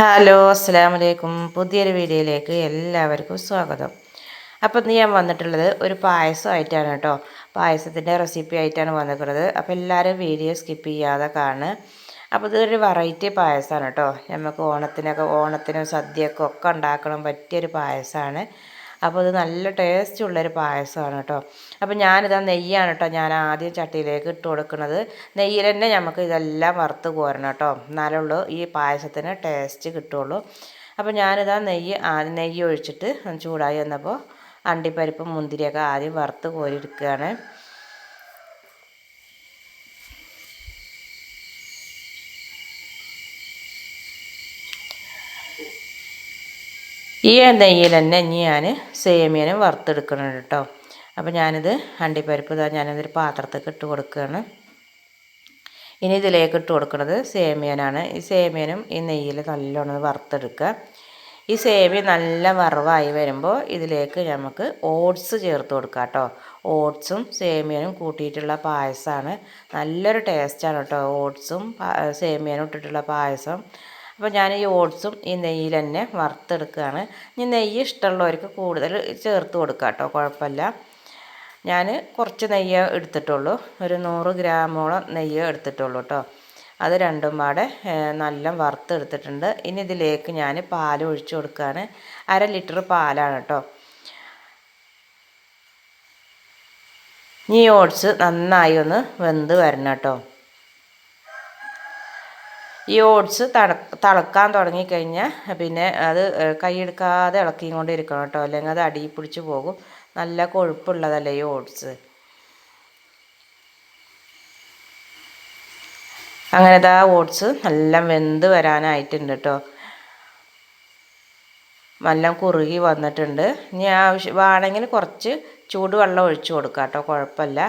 Hello അസ്സാം വലൈക്കും പുതിയൊരു വീഡിയോയിലേക്ക് എല്ലാവർക്കും സ്വാഗതം. അപ്പോൾ ഇന്ന് ഞാൻ വന്നിട്ടുള്ളത് ഒരു പായസമായിട്ടാണ് കേട്ടോ. പായസത്തിന്റെ റെസിപ്പി ആയിട്ടാണ് വന്നിട്ടുള്ളത് അപ്പോൾ എല്ലാവരും വീഡിയോ സ്കിപ്പ് ചെയ്യാതെ കാണുക. അപ്പോൾ ഇതൊരു വെറൈറ്റി പായസമാണ് കേട്ടോ. നമുക്ക് ഓണത്തിനൊക്കെ ഓണത്തിനും സദ്യക്കൊക്കെ ഒക്കെ ഉണ്ടാക്കണം. പറ്റിയൊരു പായസമാണ്. അപ്പോൾ ഇത് നല്ല ടേസ്റ്റ് ഉള്ളൊരു പായസമാണ് കേട്ടോ. അപ്പോൾ ഞാനിതാ നെയ്യാണ് കേട്ടോ ഞാൻ ആദ്യം ചട്ടിയിലേക്ക് ഇട്ട് കൊടുക്കുന്നത്. നെയ്യിൽ തന്നെ നമുക്ക് ഇതെല്ലാം വറുത്ത് കോരണം കേട്ടോ. എന്നാലുള്ളൂ ഈ പായസത്തിന് ടേസ്റ്റ് കിട്ടുള്ളൂ. അപ്പോൾ ഞാനിതാ നെയ്യ് നെയ്യ് ഒഴിച്ചിട്ട് ചൂടായി വന്നപ്പോൾ അണ്ടിപ്പരിപ്പും മുന്തിരിയൊക്കെ ആദ്യം വറുത്ത് കോരിയെടുക്കുകയാണ് ഈ നെയ്യിൽ തന്നെ ഇനി ഞാൻ സേമിയനും വറുത്തെടുക്കണുണ്ട് കേട്ടോ. അപ്പോൾ ഞാനിത് അണ്ടിപ്പരിപ്പ് ഇതാ ഞാനതൊരു പാത്രത്തേക്ക് ഇട്ട് കൊടുക്കുകയാണ്. ഇനി ഇതിലേക്ക് ഇട്ട് കൊടുക്കുന്നത് സേമിയനാണ്. ഈ സേമിയനും ഈ നെയ്യിൽ നല്ലോണം വറുത്തെടുക്കുക. ഈ സേമിയ നല്ല വറവായി വരുമ്പോൾ ഇതിലേക്ക് നമുക്ക് ഓട്സ് ചേർത്ത് കൊടുക്കാം കേട്ടോ. ഓട്സും സേമിയനും കൂട്ടിയിട്ടുള്ള പായസമാണ്. നല്ലൊരു ടേസ്റ്റാണ് കേട്ടോ. ഓട്സും സേമിയനും ഇട്ടിട്ടുള്ള പായസം. അപ്പോൾ ഞാൻ ഈ ഓട്സും ഈ നെയ്യിൽ തന്നെ വറുത്തെടുക്കുകയാണ്. ഇനി നെയ്യ് ഇഷ്ടമുള്ളവർക്ക് കൂടുതൽ ചേർത്ത് കൊടുക്കുക കേട്ടോ കുഴപ്പമില്ല. ഞാൻ കുറച്ച് നെയ്യ് എടുത്തിട്ടുള്ളൂ. ഒരു നൂറ് ഗ്രാമോളം നെയ്യ് എടുത്തിട്ടുള്ളൂ കേട്ടോ. അത് രണ്ടും പാടെ നല്ല വറുത്തെടുത്തിട്ടുണ്ട്. ഇനി ഇതിലേക്ക് ഞാൻ പാൽ ഒഴിച്ചു കൊടുക്കുകയാണ്. അര ലിറ്റർ പാലാണ് കേട്ടോ. ഈ ഓട്സ് നന്നായി ഒന്ന് വെന്ത് വരണം കേട്ടോ. ഈ ഓട്സ് തണ തിളക്കാൻ തുടങ്ങിക്കഴിഞ്ഞാൽ പിന്നെ അത് കൈയെടുക്കാതെ ഇളക്കിയും കൊണ്ട് ഇരിക്കണം കേട്ടോ. അല്ലെങ്കിൽ അത് അടിയിൽ പിടിച്ച് പോകും. നല്ല കൊഴുപ്പുള്ളതല്ലേ ഈ ഓട്സ്? അങ്ങനെ ആ ഓട്സ് നല്ല വെന്ത് വരാനായിട്ടുണ്ട് കേട്ടോ. നല്ല കുറുകി വന്നിട്ടുണ്ട്. ഇനി ആവശ്യം വേണമെങ്കിൽ കുറച്ച് ചൂടുവെള്ളം ഒഴിച്ച് കൊടുക്കാം കേട്ടോ. കുഴപ്പമില്ല.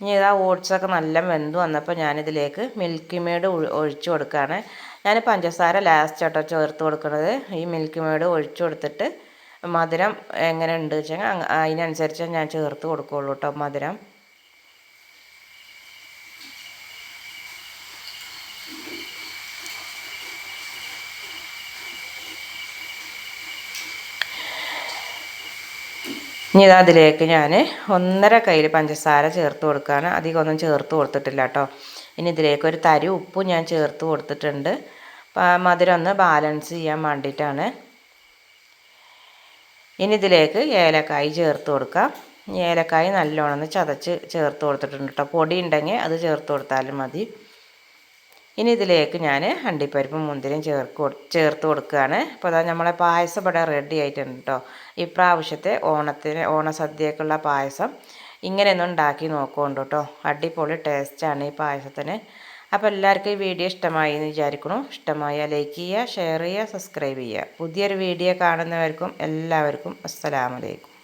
ഇനി ഇതാ ഓട്സൊക്കെ നല്ല വെന്ത് വന്നപ്പോൾ ഞാനിതിലേക്ക് മിൽക്കി മേഡ് ഒഴിച്ച് കൊടുക്കുകയാണ് ഞാൻ പഞ്ചസാര ലാസ്റ്റ് ആട്ടോ ചേർത്ത് കൊടുക്കുന്നത് ഈ മിൽക്കി മേഡ് ഒഴിച്ചു കൊടുത്തിട്ട് മധുരം എങ്ങനെ ഉണ്ട് വെച്ചാൽ അതിനനുസരിച്ച് ഞാൻ ചേർത്ത് കൊടുക്കുകയുള്ളൂ കേട്ടോ മധുരം. ഇനി ഇതാ അതിലേക്ക് ഞാൻ ഒന്നര കയ്യിൽ പഞ്ചസാര ചേർത്ത് കൊടുക്കുകയാണ് അധികം ഒന്നും ചേർത്ത് കൊടുത്തിട്ടില്ല കേട്ടോ ഇനി ഇതിലേക്ക് ഒരു തരി ഉപ്പും ഞാൻ ചേർത്ത് കൊടുത്തിട്ടുണ്ട്. മധുരം ഒന്ന് ബാലൻസ് ചെയ്യാൻ വേണ്ടിയിട്ടാണ് ഇനി ഇതിലേക്ക് ഏലക്കായി ചേർത്ത് കൊടുക്കാം. ഏലക്കായി നല്ലോണം ചതച്ച് ചേർത്ത് കൊടുത്തിട്ടുണ്ട് കേട്ടോ പൊടി ഉണ്ടെങ്കിൽ അത് ചേർത്ത് കൊടുത്താലും മതി. ഇനി ഇതിലേക്ക് ഞാൻ അണ്ടിപ്പരിപ്പും മുന്തിരിയും ചേർക്ക് ചേർത്ത് കൊടുക്കുകയാണ്. അപ്പോൾ അതാ നമ്മളെ പായസം ഇവിടെ റെഡി ആയിട്ടുണ്ട് കേട്ടോ ഇപ്രാവശ്യത്തെ ഓണത്തിന് ഓണസദ്യക്കുള്ള പായസം ഇങ്ങനെയൊന്നും ഉണ്ടാക്കി നോക്കുന്നുണ്ട് കേട്ടോ അടിപൊളി ടേസ്റ്റാണ് ഈ പായസത്തിന്. അപ്പോൾ എല്ലാവർക്കും ഈ വീഡിയോ ഇഷ്ടമായി എന്ന് വിചാരിക്കുന്നു. ഇഷ്ടമായാൽ ലൈക്ക് ചെയ്യുക ഷെയർ ചെയ്യുക സബ്സ്ക്രൈബ് ചെയ്യുക. പുതിയൊരു വീഡിയോ കാണുന്നവർക്കും എല്ലാവർക്കും അസ്സലാമലൈക്കും